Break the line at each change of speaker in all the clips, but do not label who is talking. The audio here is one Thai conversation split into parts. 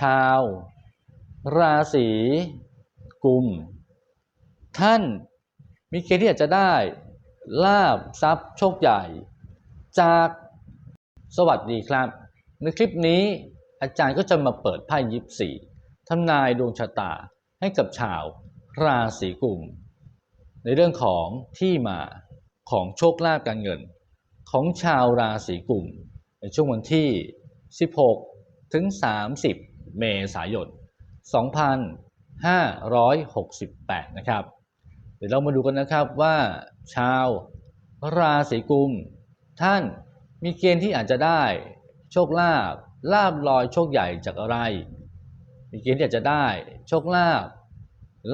ชาว ราศีกุม ท่านมีเกณฑ์ที่จะได้ลาบทรัพย์โชคใหญ่ จากสวัสดีครับ ในคลิปนี้อาจารย์ก็จะมาเปิดไพ่ยิปซีทำนายดวงชะตาให้กับชาว ราศีกุม ในเรื่องของที่มาของโชคลาภการเงิน ของชาวราศีกุม ในช่วงวันที่ 16 ถึง 30 เมษายน 2568 นะครับ เดี๋ยวเรามาดูกันนะครับว่าชาวราศีกุม ท่านมีเกณฑ์ที่อาจจะได้โชคลาภลาบลอยโชคใหญ่จากอะไร มีเกณฑ์ที่อาจจะได้โชคลาภ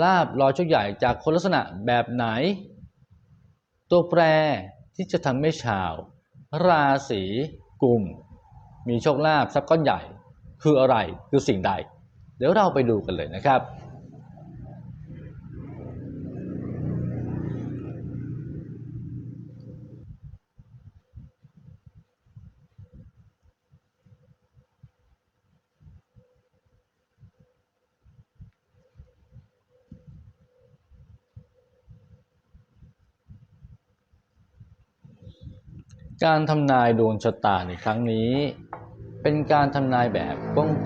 ลาบลอยโชคใหญ่จากคนลักษณะแบบไหน ตัวแปรที่จะทำให้ชาว ราศีกุม มีโชคลาภทรัพย์ก้อนใหญ่ คืออะไรคือสิ่งใด เดี๋ยวเราไปดูกันเลยนะครับ การทำนายดวงชะตาในครั้งนี้ เป็นการทำนายแบบ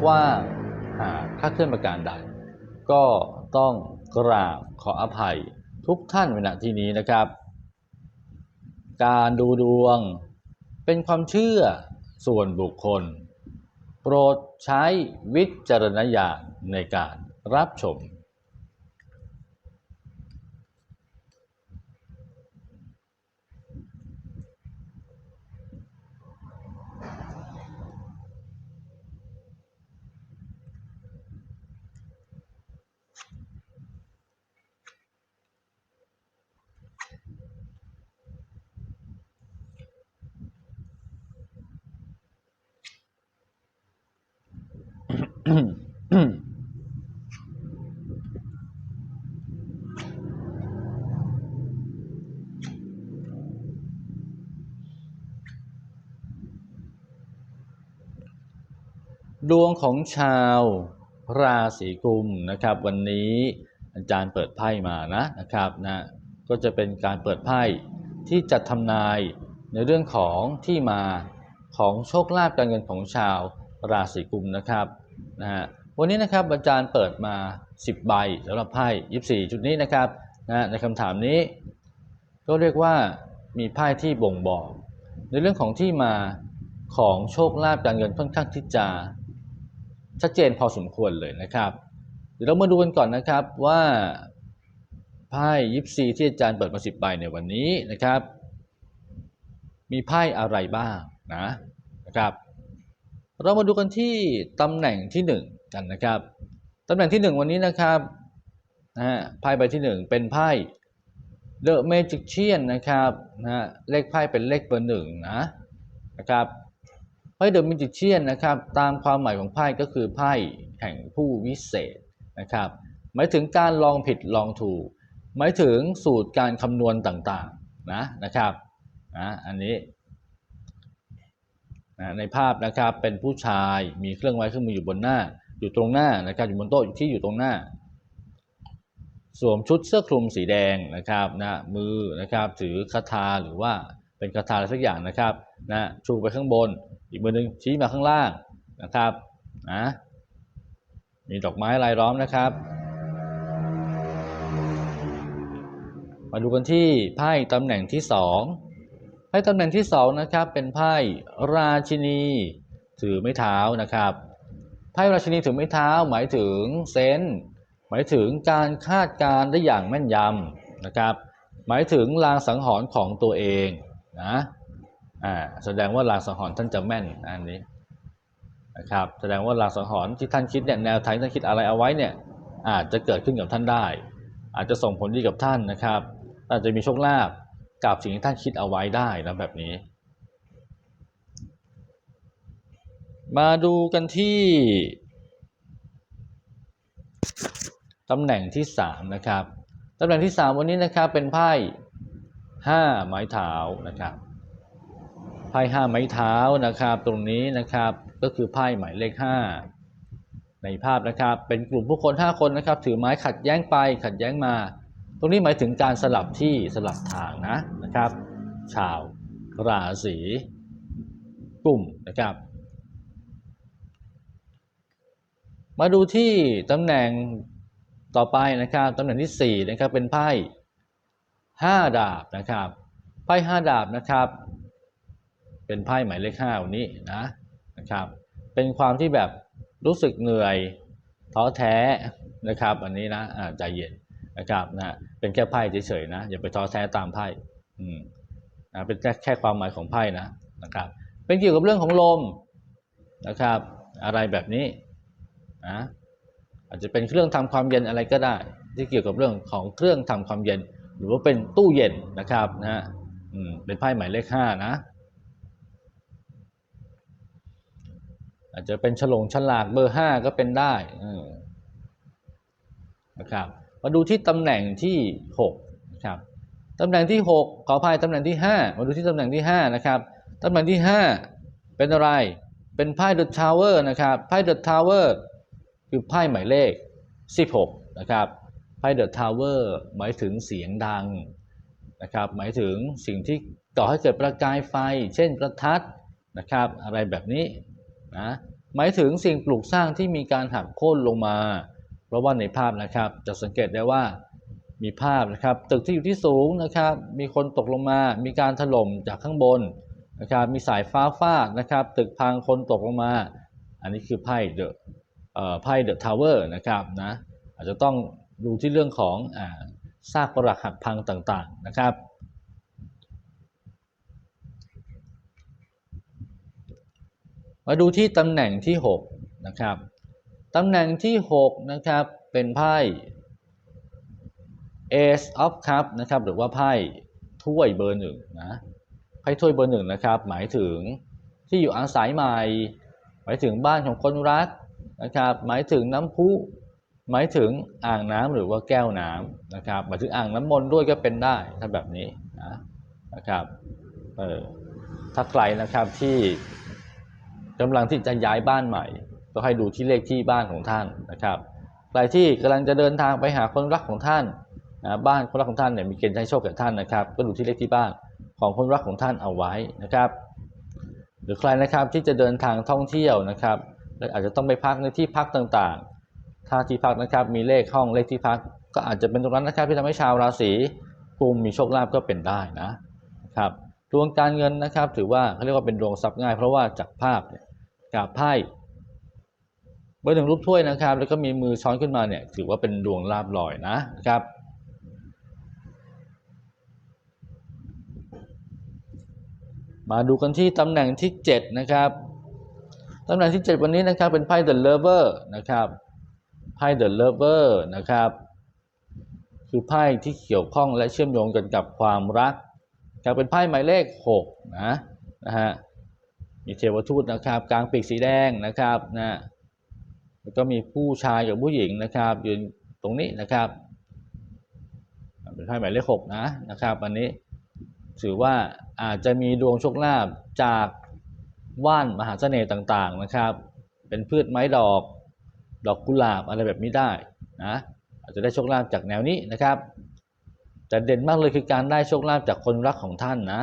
กว้างๆหากถ้าเคลื่อนประการใด ก็ต้องกราบขออภัยทุกท่านในที่นี้นะครับ การดูดวงเป็นความเชื่อส่วนบุคคล โปรดใช้วิจารณญาณในการรับชม ดวงของชาวราศีกุมนะครับ วันนี้อาจารย์เปิดไพ่มานะนะครับนะก็จะเป็นการเปิดไพ่ที่จะทำนายในเรื่องของที่มาของโชคลาภการเงินของชาวราศีกุมนะครับนะฮะวันนี้นะครับอาจารย์เปิดมา 10 ใบสำหรับไพ่24ชุดนี้นะครับนะในคำถามนี้ ก็เรียกว่ามีไพ่ที่บ่งบอก ในเรื่องของที่มาของโชคลาภการเงินค่อนข้างที่จะ ชัดเจนพอสมควรเลยนะครับ เดี๋ยวเรามาดูกันก่อนนะครับว่าไพ่ยิปซีที่อาจารย์เปิดมาสิบใบในวันนี้นะครับ มีไพ่อะไรบ้างนะนะครับ เรามาดูกันที่ตำแหน่งที่หนึ่งกันนะครับตำแหน่งที่หนึ่งวันนี้นะครับนะฮะไพ่ใบที่หนึ่งเป็นไพ่ The Magician นะครับนะฮะเลขไพ่เป็นเลขเบอร์หนึ่งนะนะครับ ไพ่เดอะมิจิเชียนนะครับตามความหมายของไพ่ก็คือไพ่แห่งผู้วิเศษนะครับหมายถึงการลองผิดลองถูก หมายถึงสูตรการคำนวณต่างๆนะนะครับนะอันนี้นะในภาพนะครับเป็นผู้ชายมีเครื่องไม้เครื่องมืออยู่บนหน้า อยู่ตรงหน้านะครับอยู่บนโต๊ะที่อยู่ตรงหน้า สวมชุดเสื้อคลุมสีแดงนะครับนะมือนะครับถือคาถาหรือว่า เป็นคาถาอะไรสักอย่างนะครับนะชูไปข้างบน อีกมือหนึ่งชี้มาข้างล่างนะครับนะมีดอกไม้รายล้อมนะครับ มาดูกันที่ไพ่ตำแหน่งที่สองไพ่ตำแหน่งที่สองนะครับเป็นไพ่ราชินีถือไม้เท้านะครับไพ่ราชินีถือไม้เท้าหมายถึงเซนหมายถึงการคาดการณ์ได้อย่างแม่นยำนะครับ หมายถึงลางสังหรณ์ของตัวเอง นะอ่าแสดงว่าลางสังหรณ์ท่านจะแม่นอันนี้นะครับแสดงว่าลางสังหรณ์ที่ท่านคิดเนี่ยแนวทางท่านคิดอะไรเอาไว้เนี่ยอาจจะเกิดขึ้นกับท่านได้ อาจจะส่งผลดีกับท่านนะครับ อาจจะมีโชคลาภกับสิ่งที่ท่านคิดเอาไว้ได้นะแบบนี้ มาดูกันที่ตำแหน่งที่สามนะครับตำแหน่งที่สามวันนี้นะครับเป็นไพ่ ห้าไม้เท้านะครับไพ่ห้าไม้เท้านะครับ ตรงนี้นะครับก็คือไพ่หมายเลขห้าในภาพนะครับเป็นกลุ่มผู้คน 5 คนนะครับ ถือไม้ขัดแย้งไปขัดแย้งมา ตรงนี้หมายถึงการสลับที่สลับทางนะนะครับ ชาวราศีกลุ่มนะครับมาดูที่ตำแหน่งต่อไปนะครับตำแหน่งที่4นะครับเป็นไพ่ 5 ดาบนะครับไพ่5ดาบนะครับ เป็นไพ่หมายเลข5วันนี้นะนะครับ เป็นความที่แบบรู้สึกเหนื่อยท้อแท้นะครับอันนี้นะใจเย็นนะครับนะเป็นแค่ไพ่เฉยๆนะอย่าไปท้อแท้ตามไพ่อืมนะเป็นแค่แค่ความหมายของไพ่นะนะครับ เป็นเกี่ยวกับเรื่องของลมนะครับ อะไรแบบนี้นะอาจจะเป็นเครื่องทำความเย็นอะไรก็ได้ ที่เกี่ยวกับเรื่องของเครื่องทำความเย็น หรือว่าเป็นตู้เย็นนะครับนะอืมเป็นไพ่หมายเลขห้านะ อาจจะเป็นฉลงฉลากเบอร์ห้าก็เป็นได้นะครับมาดูที่ตำแหน่งที่หกนะครับตำแหน่งที่หกขออภัยตำแหน่งที่ห้ามาดูที่ตำแหน่งที่ห้านะครับตำแหน่งที่ห้าเป็นอะไรเป็นไพ่เดอะทาวเวอร์นะครับไพ่เดอะทาวเวอร์คือไพ่หมายเลข 16 นะครับ ไพ่เดอะทาวเวอร์หมายถึงเสียงดังนะครับหมายถึงสิ่งที่ก่อให้เกิดประกายไฟ เช่นประทัดนะครับอะไรแบบนี้นะหมายถึงสิ่งปลูกสร้างที่มีการหักโค่นลงมา เพราะว่าในภาพนะครับจะสังเกตได้ว่ามีภาพนะครับตึกที่อยู่ที่สูงนะครับมีคนตกลงมา มีการถล่มจากข้างบนนะครับมีสายฟ้าฟาดนะครับตึกพังคนตกลงมา อันนี้คือไพ่เดอะไพ่เดอะทาวเวอร์นะครับนะอาจจะต้อง ดูที่เรื่องของซากปรักหักพังต่างๆนะครับ มาดูที่ตำแหน่งที่ 6 นะครับตำแหน่งที่ 6 นะครับ เป็นไพ่ Ace of Cup นะครับ หรือว่าไพ่ถ้วยเบอร์หนึ่งนะไพ่ถ้วยเบอร์หนึ่งนะครับ หมายถึงที่อยู่อาศัยใหม่ หมายถึงบ้านของคนรักนะครับ หมายถึงน้ำพุ หมายถึงอ่างน้ำหรือว่าแก้วน้ำนะครับหมายถึงอ่างน้ำมนต์ด้วยก็เป็นได้ถ้าแบบนี้นะนะครับเออถ้าใครนะครับที่กำลังที่จะย้ายบ้านใหม่ ก็ให้ดูที่เลขที่บ้านของท่านนะครับใครที่กำลังจะเดินทางไปหาคนรักของท่านนะบ้านคนรักของท่านเนี่ยมีเกณฑ์ให้โชคกับท่านนะครับ ก็ดูที่เลขที่บ้านของคนรักของท่านเอาไว้นะครับ หรือใครนะครับที่จะเดินทางท่องเที่ยวนะครับและอาจจะต้องไปพักในที่พักต่าง ถ้าที่พักนะครับ มีเลขห้องเลขที่พัก ก็อาจจะเป็นตรงนั้นนะครับที่ทำให้ชาวราศีกุมมีโชคลาภก็เป็นได้นะครับดวงการเงินนะครับ ถือว่าเขาเรียกว่าเป็นดวงทรัพย์ง่าย เพราะว่าจากภาพเนี่ยกับไพ่เบอร์หนึ่งรูปถ้วยนะครับ แล้วก็มีมือช้อนขึ้นมาเนี่ย ถือว่าเป็นดวงลาบลอยนะนะครับมาดูกันที่ตำแหน่งที่ 7 นะครับ ตำแหน่งที่ 7 วันนี้นะครับเป็นไพ่ The Lover นะครับ ไพ่ The Lover นะครับ คือไพ่ที่เกี่ยวข้องและเชื่อมโยงกันกับความรักครับเป็นไพ่หมายเลข 6 นะนะฮะมีเทวทูตนะครับ กลางปีกสีแดงนะครับนะแล้วก็มีผู้ชายกับผู้หญิงนะครับยืนตรงนี้นะครับ เป็นไพ่หมายเลข6นะนะครับอันนี้ถือว่าอาจจะมีดวงโชคลาภจากว่านมหาเสน่ห์ต่างๆนะครับ เป็นพืชไม้ดอก ดอกกุหลาบอะไรแบบนี้ได้นะอาจจะได้โชคลาภจากแนวนี้นะครับแต่เด่นมากเลยคือการได้โชคลาภจากคนรักของท่านนะ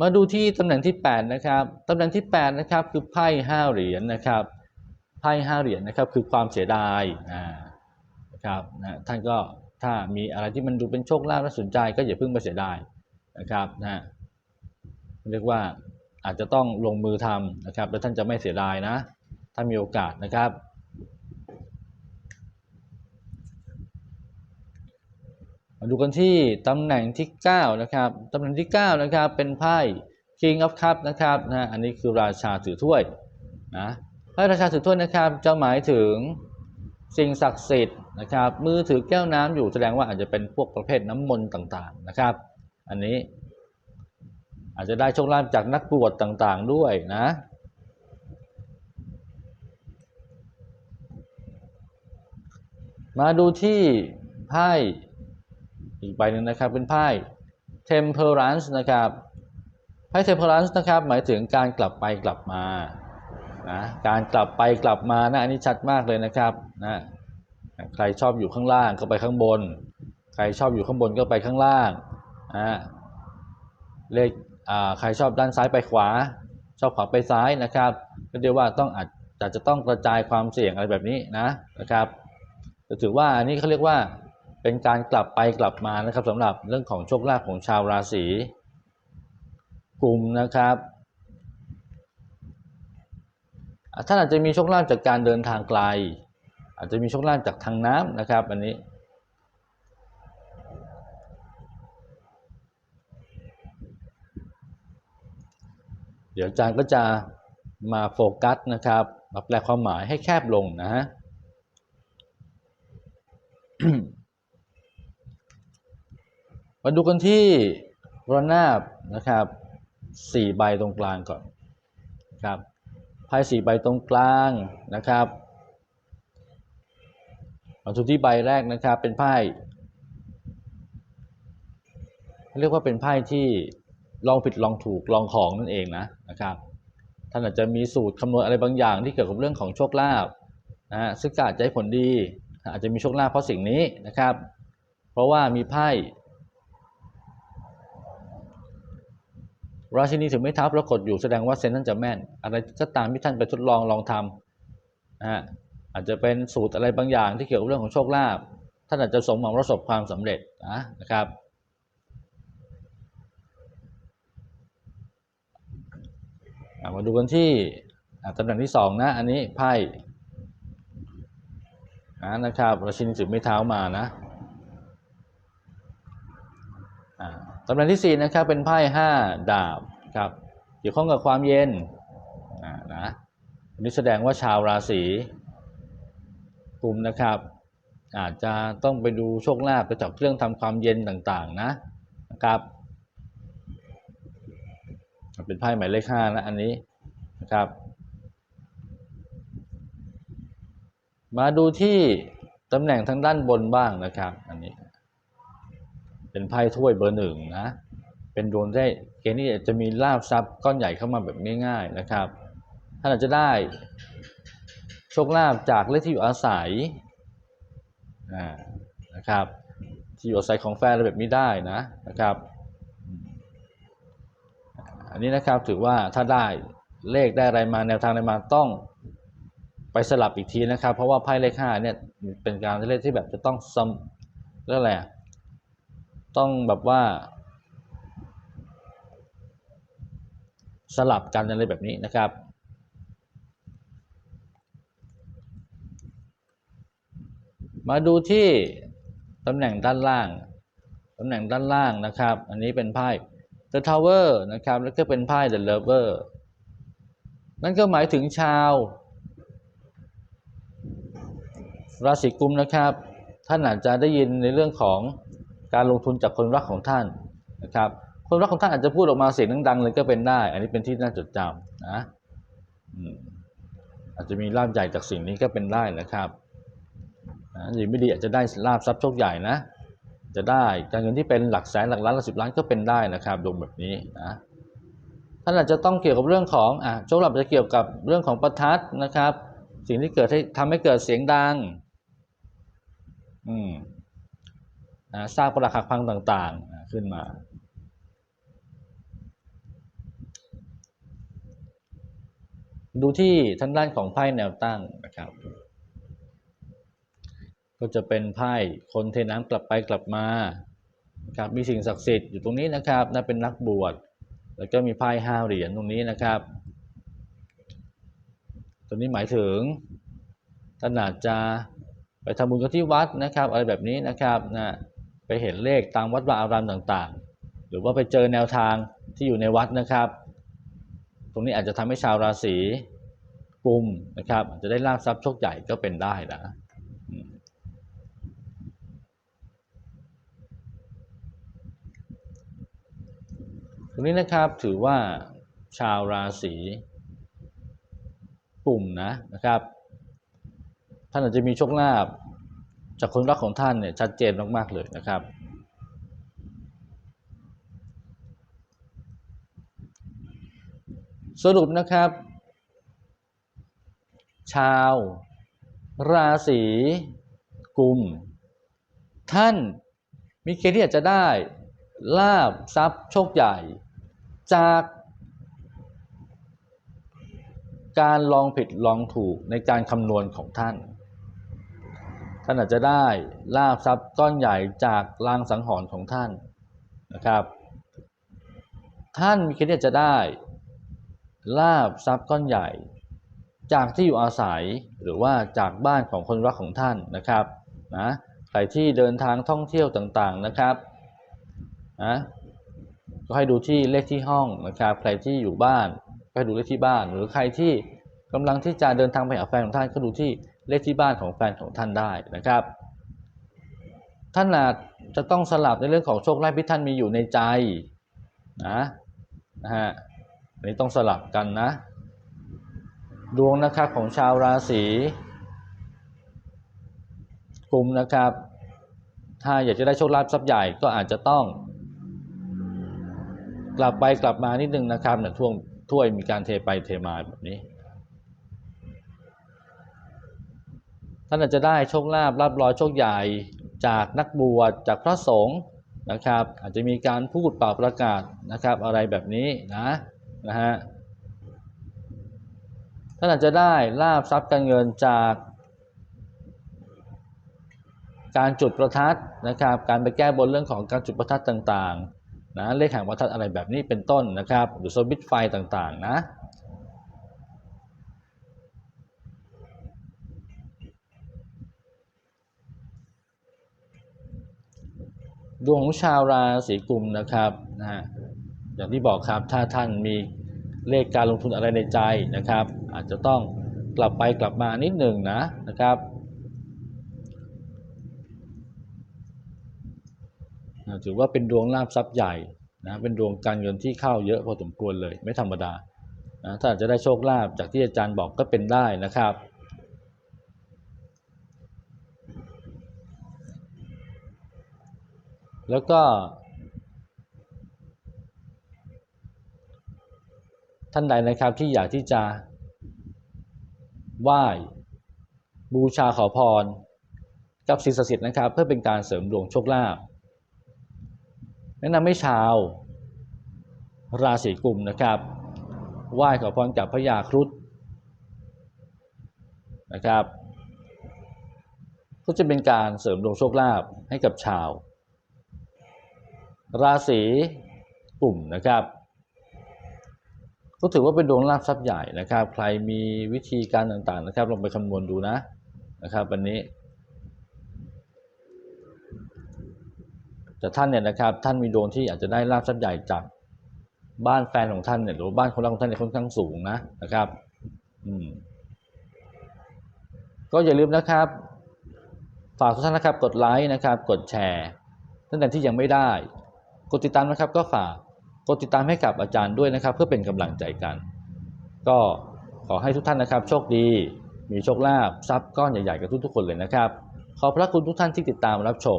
มาดูที่ตำแหน่งที่ 8 นะครับตำแหน่งที่ 8 นะครับ คือไพ่5เหรียญนะครับไพ่5เหรียญนะครับคือความเสียดายนะครับนะท่านก็ถ้ามีอะไรที่มันดูเป็นโชคลาภน่าสนใจ ก็อย่าเพิ่งไปเสียดายนะครับนะ เรียกว่าอาจจะต้องลงมือทำนะครับ แล้วท่านจะไม่เสียดายนะ ถ้ามีโอกาสนะครับ มาดูกันที่ตำแหน่งที่ 9 นะครับตำแหน่งที่ 9 นะครับ เป็นไพ่ King of Cup นะครับนะอันนี้คือราชาถือถ้วยนะไพ่ราชาถือถ้วยนะครับจะหมายถึงสิ่งศักดิ์สิทธิ์นะครับ มือถือแก้วน้ำอยู่แสดงว่าอาจจะเป็นพวกประเภทน้ำมนต์ต่างๆนะครับ อันนี้ อาจจะได้โชคลาภจากนักบวชต่างๆด้วยนะมาดูที่ไพ่อีกใบหนึ่งนะครับเป็นไพ่ Temperance นะครับไพ่เทมเพอรันซ์นะครับหมายถึงการกลับไปกลับมานะการกลับไปกลับมานะอันนี้ชัดมากเลยนะครับนะใครชอบอยู่ข้างล่างก็ไปข้างบน ใครชอบอยู่ข้างบนก็ไปข้างล่างนะเลข ใครชอบด้านซ้ายไปขวา ชอบขวาไปซ้ายนะครับก็เรียกว่าต้องอาจจะจะต้องกระจายความเสี่ยงอะไรแบบนี้นะนะครับจะถือว่าอันนี้เขาเรียกว่าเป็นการกลับไปกลับมานะครับสำหรับเรื่องของโชคลาภของชาวราศีกลุ่มนะครับท่านอาจจะมีโชคลาภจากการเดินทางไกล อาจจะมีโชคลาภจากทางน้ำนะครับ อันนี้ ดี๋ยวอาจารย์ก็จะมาโฟกัสนะครับมาแปลความหมายให้แคบลงนะฮะมาดูกันที่ระนาบนะครับสี่ใบตรงกลางก่อนครับไพ่สี่ใบตรงกลางนะครับมาดูที่ใบแรกนะครับเป็นไพ่เรียกว่าเป็นไพ่ที่ ลองผิดลองถูกลองของนั่นเองนะนะครับท่านอาจจะมีสูตรคำนวณอะไรบางอย่างที่เกี่ยวกับเรื่องของโชคลาภนะฮะซึ่งอาจจะให้ผลดี อาจจะมีโชคลาภเพราะสิ่งนี้นะครับ เพราะว่ามีไพ่ราชินีถือไม้เท้าปรากฏอยู่แสดงว่าเซนท่านจะแม่น อะไรก็ตามที่ท่านไปทดลองลองทำนะฮะอาจจะเป็นสูตรอะไรบางอย่างที่เกี่ยวกับเรื่องของโชคลาภท่านอาจจะสมหวังประสบความสำเร็จนะนะครับ อะ มาดูกันที่ตำแหน่งที่สองนะ อันนี้ไพ่นะนะครับราชินีถือไม้เท้ามานะตำแหน่งที่สี่นะครับเป็นไพ่ห้าดาบครับเกี่ยวข้องกับความเย็นนะนนี้แสดงว่าชาวราศีกุมนะครับ อาจจะต้องไปดูโชคลาภไปจับเครื่องทำความเย็นต่างๆ นะนะครับ เป็นไพ่หมายเลขห้านะอันนี้นะครับ มาดูที่ตำแหน่งทางด้านบนบ้างนะครับ อันนี้ เป็นไพ่ถ้วยเบอร์หนึ่งนะ เป็นดวงได้เกณฑ์นี้จะมีลาบทรัพย์ก้อนใหญ่เข้ามาแบบง่าย ๆนะครับท่านอาจจะได้โชคลาภจากเลขที่อยู่อาศัยนะครับ ที่อยู่อาศัยของแฟนอะไรแบบนี้ได้นะนะครับ อันนี้นะครับถือว่าถ้าได้เลขได้อะไรมาแนวทางอะไรมาต้องไปสลับอีกทีนะครับ เพราะว่าไพ่เลขห้าเนี่ยเป็นการเลขที่แบบจะต้องซ้ำเรื่องอะไรต้องแบบว่า สลับกันอะไรแบบนี้นะครับมาดูที่ตำแหน่งด้านล่าง ตำแหน่งด้านล่างนะครับ อันนี้เป็นไพ่ The Tower นะครับ แล้วก็เป็นไพ่ The Lover นั่นก็หมายถึงชาว ราศีกุมนะครับ ท่านอาจจะได้ยินในเรื่องของการลงทุนจากคนรักของท่านนะครับ คนรักของท่านอาจจะพูดออกมาเสียงดังๆเลยก็เป็นได้ อันนี้เป็นที่น่าจดจำนะอาจจะมีลาบใหญ่จากสิ่งนี้ก็เป็นได้นะครับนะหรือไม่ดีอาจจะได้ลาบทรัพย์โชคใหญ่นะ จะได้การเงินที่เป็นหลักแสนหลักล้านหลักสิบล้านก็เป็นได้นะครับดวงแบบนี้นะท่านอาจจะต้องเกี่ยวกับเรื่องของอะโชคลาภจะเกี่ยวกับเรื่องของประทัดนะครับ สิ่งที่เกิดให้ทำให้เกิดเสียงดังอืมนะสร้างปรักหักพังต่างๆขึ้นมาดูที่ทางด้านของไพ่แนวตั้งนะครับ ก็จะเป็นไพ่คนเทน้ำกลับไปกลับมาครับมีสิ่งศักดิ์สิทธิ์อยู่ตรงนี้นะครับน่าเป็นนักบวชแล้วก็มีไพ่ห้าเหรียญตรงนี้นะครับตัวนี้หมายถึงท่านอาจจะไปทำบุญกันที่วัดนะครับ อะไรแบบนี้นะครับนะไปเห็นเลขตามวัดวาอารามต่างๆ หรือว่าไปเจอแนวทางที่อยู่ในวัดนะครับ ตรงนี้อาจจะทำให้ชาวราศีกุมนะครับจจะได้ลาภทรัพย์โชคใหญ่ก็เป็นได้นะอืม ต รงนี้นะครับถือว่าชาวราศีกุมนะนะครับ ท่านอาจจะมีโชคลาภจากคนรักของท่านเนี่ยชัดเจนมากๆเลยนะครับ สรุปนะครับ ชาวราศีกุม ท่านมีเกณฑ์ที่อาจจะได้ลาบทรัพย์โชคใหญ่ จากการลองผิดลองถูกในการคำนวณของท่าน ท่านอาจจะได้ลาบทรัพย์ก้อนใหญ่จากลางสังหรณ์ของท่านนะครับ ท่านมีเกณฑ์ที่จะได้ลาบทรัพย์ก้อนใหญ่ จากที่อยู่อาศัยหรือว่าจากบ้านของคนรักของท่านนะครับนะใครที่เดินทางท่องเที่ยวต่างๆนะครับนะ ก็ให้ดูที่เลขที่ห้องนะครับใครที่อยู่บ้านก็ให้ดูเลขที่บ้าน หรือใครที่กำลังที่จะเดินทางไปหาแฟนของท่านก็ดูที่เลขที่บ้านของแฟนของท่านได้นะครับ ท่านอาจจะต้องสลับในเรื่องของโชคลาภที่ท่านมีอยู่ในใจนะนะฮะอันนี้ต้องสลับกันนะ ดวงนะครับของชาวราศีกุมนะครับ ถ้าอยากจะได้โชคลาภทรัพย์ใหญ่ก็อาจจะต้อง กลับไปกลับมานิดนึงนะครับเนี่ยท่วงถ้วยมีการเทไปเทมาแบบนี้ ท่านอาจจะได้โชคลาภรับรอยโชคใหญ่จากนักบวชจากพระสงฆ์นะครับ อาจจะมีการพูดเป่าประกาศนะครับ อะไรแบบนี้นะนะฮะท่านอาจจะได้ลาบทรัพย์การเงินจากการจุดประทัดนะครับ การไปแก้บนเรื่องของการจุดประทัดต่างๆ นะเลขหางประทัดอะไรแบบนี้เป็นต้นนะครับ หรือสวิตไฟต่างๆนะดวงของชาวราศีกุมนะครับนะฮะอย่างที่บอกครับถ้าท่านมีเลขการลงทุนอะไรในใจนะครับ อาจจะต้องกลับไปกลับมานิดหนึ่งนะนะครับอ่า ถือว่าเป็นดวงลาภทรัพย์ใหญ่นะเป็นดวงการเงินที่เข้าเยอะพอสมควรเลย ไม่ธรรมดานะถ้าอาจจะได้โชคลาภจากที่อาจารย์บอกก็เป็นได้นะครับแล้วก็ ท่านใดนะครับที่อยากที่จะไหว้บูชาขอพร กับสิ่งศักดิ์สิทธิ์นะครับ เพื่อเป็นการเสริมดวงโชคลาภ แนะนำให้ชาวราศีกุมนะครับไหว้ขอพรกับพระยาครุฑนะครับก็จะเป็นการเสริมดวงโชคลาภให้กับชาว ราศีกลุ่มนะครับก็ถือว่าเป็นดวงลาภทรัพย์ใหญ่นะครับ ใครมีวิธีการต่างๆนะครับลองไปคำนวณดูนะนะครับวันนี้ แต่ท่านเนี่ยนะครับท่านมีดวงที่อาจจะได้ลาภทรัพย์ใหญ่จากบ้านแฟนของท่านเนี่ยหรือบ้านคนรักของท่านเนี่ยค่อนข้างสูงนะนะครับ อืม ก็อย่าลืมนะครับ ฝากทุกท่านนะครับ กดไลค์นะครับ กดแชร์ท่านใดที่ยังไม่ได้ กดติดตามนะครับ ก็ฝากกดติดตามให้กับอาจารย์ด้วยนะครับ เพื่อเป็นกำลังใจกัน ก็ขอให้ทุกท่านนะครับ โชคดี มีโชคลาภทรัพย์ก้อนใหญ่ๆกับทุกๆคนเลยนะครับ ขอพระคุณทุกท่านที่ติดตามรับชม